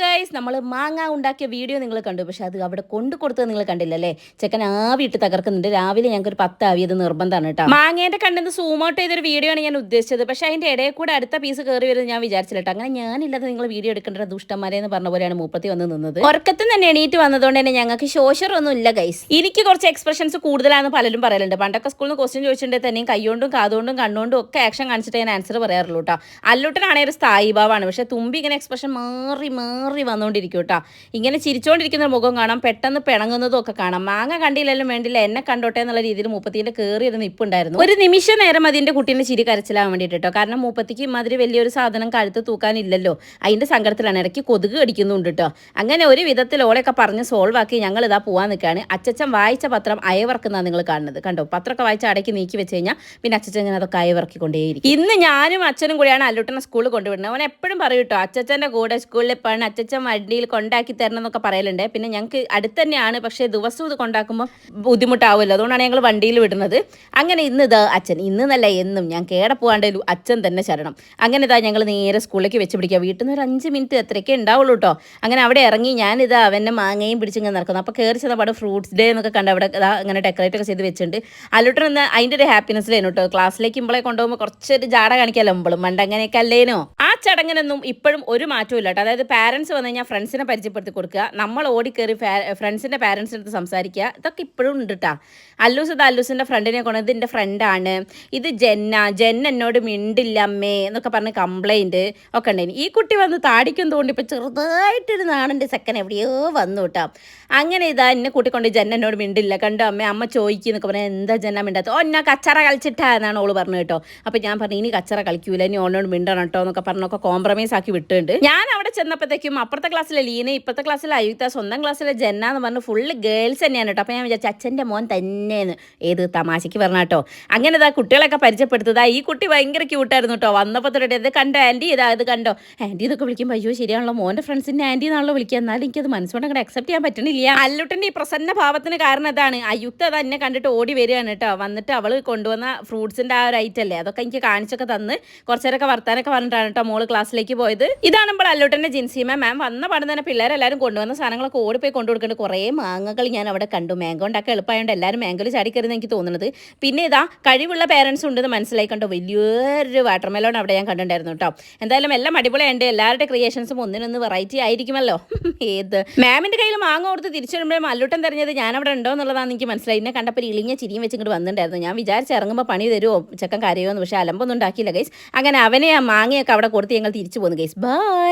Guys നമ്മൾ മാങ്ങ ഉണ്ടാക്കിയ വീഡിയോ നിങ്ങൾ കണ്ടു. പക്ഷെ അത് അവിടെ കൊണ്ടു കൊടുത്തത് നിങ്ങൾ കണ്ടില്ലല്ലേ ചെക്കൻ ആവിയിട്ട് തകർക്കുന്നുണ്ട്. രാവിലെ ഞങ്ങൾക്ക് ഒരു പത്ത് ആവിയത് നിർബന്ധമാണ് കേട്ടോ. മാങ്ങേന്റെ കണ്ടെന്ന് സൂം ഔട്ട് ചെയ്തൊരു വീഡിയോ ആണ് ഞാൻ ഉദ്ദേശിച്ചത്. പക്ഷെ അതിന്റെ ഇടയിൽ കൂടെ അടുത്ത പീസ് കയറി വരുന്നത് ഞാൻ വിചാരിച്ചില്ല കേട്ടോ. അങ്ങനെ ഞാനില്ലാതെ നിങ്ങൾ വീഡിയോ എടുക്കേണ്ട ദുഷ്ടന്മാരെ എന്ന് പറഞ്ഞ പോലെയാണ് മൂപ്പത്തി വന്ന് നിന്നത്. ഉറക്കത്തിൽ തന്നെ എണീറ്റ് വന്നതുകൊണ്ട് തന്നെ ഞങ്ങൾക്ക് ശോഷറൊന്നും ഇല്ല ഗൈസ് എനിക്ക് കുറച്ച് എക്സ്പ്രഷൻസ് കൂടുതലാണെന്ന് പലരും പറയലുണ്ട്. പണ്ടൊക്കെ സ്കൂളിൽ നിന്ന് ക്വസ്റ്റ്യൻ ചോദിച്ചിട്ടുണ്ടെങ്കിൽ തന്നെയും കൈകൊണ്ടും കാതുകൊണ്ടും കണ്ണുകൊണ്ടും ഒക്കെ ആക്ഷൻ കാണിച്ചിട്ട് ഞാൻ ആൻസർ പറയാറുള്ളൂ കേട്ടോ. അല്ലുട്ടനാണെങ്കിൽ ഒരു സ്ഥായി ഭാവമാണ് പക്ഷെ തുമ്പി ഇങ്ങനെ എക്സ്പ്രഷൻ മാറി മാറി വന്നുകൊണ്ടിരിക്കും കേട്ടോ ഇങ്ങനെ ചിരിച്ചുകൊണ്ടിരിക്കുന്ന മുഖം കാണാം പെട്ടെന്ന് പിണങ്ങുന്നതും ഒക്കെ കാണാം. മാങ്ങ കണ്ടില്ലെങ്കിലും വേണ്ടില്ല എന്നെ കണ്ടോട്ടെ എന്നുള്ള രീതിയിൽ മൂപ്പത്തിന്റെ കയറി ഒരു നിപ്പുണ്ടായിരുന്നു. ഒരു നിമിഷ നേരം അതിന്റെ കുട്ടീനെ ചിരി കരച്ചിലാവാൻ വേണ്ടിയിട്ട് കേട്ടോ കാരണം മൂപ്പത്തിക്ക് ഇമാതിരി വലിയൊരു സാധനം കഴുത്ത് തൂക്കാനില്ലല്ലോ. അതിന്റെ സങ്കടത്തിലാണ് ഇടയ്ക്ക് കൊതുക് കടിക്കുന്നുണ്ട് കേട്ടോ അങ്ങനെ ഒരു വിധത്തിൽ ഓളെയൊക്കെ പറഞ്ഞ് സോൾവ് ആക്കി ഞങ്ങൾ ഇതാ പോവാൻ നിൽക്കുകയാണ്. അച്ചച്ചൻ വായിച്ച പത്രം അയവർക്കുന്നതാണ് നിങ്ങൾ കാണുന്നത്. കണ്ടോ? പത്രമൊക്കെ വായിച്ച അടയ്ക്ക് നീക്കി വെച്ച് കഴിഞ്ഞാൽ പിന്നെ അച്ചച്ചൻ ഇങ്ങനെ അതൊക്കെ അയവർക്കിക്കൊണ്ടേയിരിക്കും ഇന്ന് ഞാനും അച്ഛനും കൂടിയാണ് അല്ലുട്ടനെ സ്കൂളിൽ കൊണ്ടുവിടുന്നത്. അവൻ എപ്പോഴും പറയും കേട്ടോ കൂടെ സ്കൂളിൽ പോകണം അച്ചച്ചൻ വണ്ടിയിൽ കൊണ്ടാക്കി തരണം എന്നൊക്കെ പറയലുണ്ട്. പിന്നെ ഞങ്ങൾക്ക് അടുത്ത് തന്നെയാണ്. പക്ഷേ ദിവസവും ഇത് കൊണ്ടാക്കുമ്പോൾ ബുദ്ധിമുട്ടാവുമല്ലോ അതുകൊണ്ടാണ് ഞങ്ങൾ വണ്ടിയിൽ വിടുന്നത്. അങ്ങനെ ഇന്ന് ഇതാ അച്ഛൻ ഇന്ന് എന്നും ഞാൻ കേടെ പോകാണ്ടേലും അച്ഛൻ തന്നെ ശരണം. അങ്ങനെ ഇതാ ഞങ്ങൾ നേരെ സ്കൂളിലേക്ക് വെച്ച് പിടിക്കുക വീട്ടിൽ നിന്ന് ഒരു അഞ്ച് മിനിറ്റ് എത്രയൊക്കെ ഉണ്ടാവുള്ളൂ കേട്ടോ അങ്ങനെ അവിടെ ഇറങ്ങി ഞാനിതാ അവന്റെ മാങ്ങയും പിടിച്ചിങ്ങനെ നടക്കുന്നു. അപ്പോൾ കയറി ചെന്ന പാട് ഫ്രൂട്ട്സ് ഡേ എന്നൊക്കെ കണ്ട് അവിടെ ഇതാ അങ്ങനെ ഡെക്കറേറ്റ് ഒക്കെ ചെയ്ത് വെച്ചിട്ടുണ്ട്. അല്ലൂട്ടൻ എന്ന അതിന്റെ ഒരു ഹാപ്പിനെസ്സിലായിരുന്നു കേട്ടോ ക്ലാസ്സിലേക്ക് ഇമ്പളെ കൊണ്ടുപോകുമ്പോൾ കുറച്ചൊരു ജാട കാണിക്കാമല്ലോ ഇമ്പളും. മണ്ട് അങ്ങനെയൊക്കെ അല്ലേനോ? ആ ചടങ്ങിനൊന്നും ഇപ്പോഴും ഒരു മാറ്റവും ഇല്ല കേട്ടോ അതായത് പാരൻസ് വന്നു കഴിഞ്ഞാൽ ഫ്രണ്ട്സിനെ പരിചയപ്പെടുത്തി കൊടുക്കുക. നമ്മൾ ഓടിക്കയറി ഫ്രണ്ട്സിന്റെ പാരൻസിന്റെ അടുത്ത് സംസാരിക്കുക. ഇതൊക്കെ ഇപ്പോഴും ഉണ്ട് കേട്ടോ അല്ലൂസ് ഇത് അല്ലൂസിന്റെ ഫ്രണ്ടിനെ കൊണ്ട് ഇത് എന്റെ ഫ്രണ്ടാണ് ഇത് ജെന്ന ജെന്ന എന്നോട് മിണ്ടില്ല അമ്മേ എന്നൊക്കെ പറഞ്ഞ് കംപ്ലൈന്റ് ഒക്കെ ഉണ്ടായിന്. ഈ കുട്ടി വന്ന് താടിക്കും തോണ്ടി ഇപ്പോൾ ചെറുതായിട്ടൊരു നാണന്റെ സെക്കൻ എവിടെയോ വന്നു കേട്ടോ അങ്ങനെ ഇതാ എന്നെ കൂട്ടിക്കൊണ്ട് ജെന്ന എന്നോട് മിണ്ടില്ല. കണ്ടോ അമ്മേ അമ്മ ചോദിക്കുന്നൊക്കെ പറഞ്ഞാൽ എന്താ ജെന്ന മിണ്ടാത്ത? ഓ എന്നാ കച്ചറ കളിച്ചിട്ടാ എന്നാണ് ഓൾ പറഞ്ഞു കേട്ടോ. അപ്പോൾ ഞാൻ പറഞ്ഞു ഇനി കച്ചറ കളിക്കൂല ഇനി ഓളിനോട് മിണ്ടണം കേട്ടോ എന്നൊക്കെ പറഞ്ഞൊക്കെ കോംപ്രമൈസ് ആക്കി വിട്ടുണ്ട്. ഞാൻ അവിടെ ചെന്നപ്പോഴത്തേക്കും അപ്പുറത്തെ ക്ലാസ്സിലെ ലീന ഇപ്പുറത്തെ ക്ലാസ്സിലെ അയുക്ത സ്വന്തം ക്ലാസ്സിലെ ജന്ന എന്ന് പറഞ്ഞ് ഫുള്ള് ഗേൾസ് തന്നെയാണ് കേട്ടോ. അപ്പോൾ ഞാൻ വിചാരിച്ചു അച്ഛന്റെ മോൻ തന്നെയെന്ന്. ഏത് തമാശയ്ക്ക് പറഞ്ഞ കേട്ടോ. അങ്ങനെ ഇതാ കുട്ടികളൊക്കെ പരിചയപ്പെടുത്തതാ ഈ കുട്ടി ഭയങ്കര ക്യൂട്ടായിരുന്നു കേട്ടോ. വന്നപ്പോൾ തൊട്ട് ഇത് കണ്ടോ ആന്റി ഇതാ ഇത് കണ്ടോ? ആന്റി ഇതൊക്കെ വിളിക്കുമ്പോൾ അയ്യോ ശരിയാണല്ലോ. മോന്റെ ഫ്രണ്ട്സിന്റെ ആന്റി എന്നാണല്ലോ വിളിക്കുക. എന്നാലും എനിക്കത് മനസ്സുകൊണ്ട് അങ്ങനെ അക്സെപ്റ്റ് ചെയ്യാൻ പറ്റണില്ല. അല്ലുട്ടന്റെ ഈ പ്രസന്ന ഭാവത്തിന് കാരണം ഇതാണ്. അയുക്ത അത് എന്നെ കണ്ടിട്ട് ഓടി വരികയാണ് കേട്ടോ. വന്നിട്ട് അവൾ കൊണ്ടുവന്ന ഫ്രൂട്ട്സിന്റെ ആ ഒരു ഐറ്റം അല്ലേ അതൊക്കെ എനിക്ക് കാണിച്ചൊക്കെ തന്ന് കുറച്ചേരൊക്കെ വർത്താനൊക്കെ പറഞ്ഞിട്ടാണ് കേട്ടോ മോൾ ക്ലാസ്സിലേക്ക് പോയത്. ഇതാണ് നമ്മൾ അല്ലുട്ടന്റെ ജിൻസിമ മാം വന്ന പാടം തന്നെ പിള്ളേരെല്ലാവരും കൊണ്ടുവന്ന സാധനങ്ങളൊക്കെ ഓടിപ്പോയി കൊണ്ടു കൊടുക്കുന്നുണ്ട് കുറേ മാങ്ങകൾ ഞാൻ അവിടെ കണ്ടു. മാങ്ങ ഉണ്ടാക്കാൻ എളുപ്പമായതുകൊണ്ട് എല്ലാവരും മാങ്കോയിൽ ചാടിക്കരുതെന്ന് എനിക്ക് തോന്നുന്നത്. പിന്നെ ഇതാ കഴിവുള്ള പേരൻസ് ഉണ്ടെന്ന് മനസ്സിലായി കണ്ടോ. വലിയൊരു വാട്ടർമെലോൺ അവിടെ ഞാൻ കണ്ടിട്ടുണ്ടായിരുന്നു കേട്ടോ എന്തായാലും എല്ലാം അടിപൊളിയുണ്ട് എല്ലാവരുടെ ക്രിയേഷൻസും ഒന്നിനൊന്ന് വെറൈറ്റി ആയിരിക്കുമല്ലോ. ഏത്? മാമിന്റെ കയ്യിൽ മാങ്ങ ഓർത്ത് തിരിച്ചു വരുമ്പോഴേ മല്ലൂട്ടം തെരഞ്ഞത് ഞാൻ അവിടെ ഉണ്ടോ എന്നുള്ളതാണ് എനിക്ക് മനസ്സിലായി. എന്നെ കണ്ടപ്പോൾ ഇളിഞ്ഞ ചിരിയും വെച്ചിങ്ങോട്ട് വന്നിട്ടുണ്ടായിരുന്നു. ഞാൻ വിചാരിച്ച് ഇറങ്ങുമ്പോൾ പണി തരുമോ ചെക്കൻ കരയുമോ എന്ന്. പക്ഷേ അലമ്പൊന്നും ഉണ്ടാക്കിയില്ല ഗൈസ് അങ്ങനെ അവനെ ആ മാങ്ങയൊക്കെ അവിടെ കൊടുത്ത് ഞങ്ങൾ തിരിച്ചു പോകുന്നു ഗൈസ് ബൈ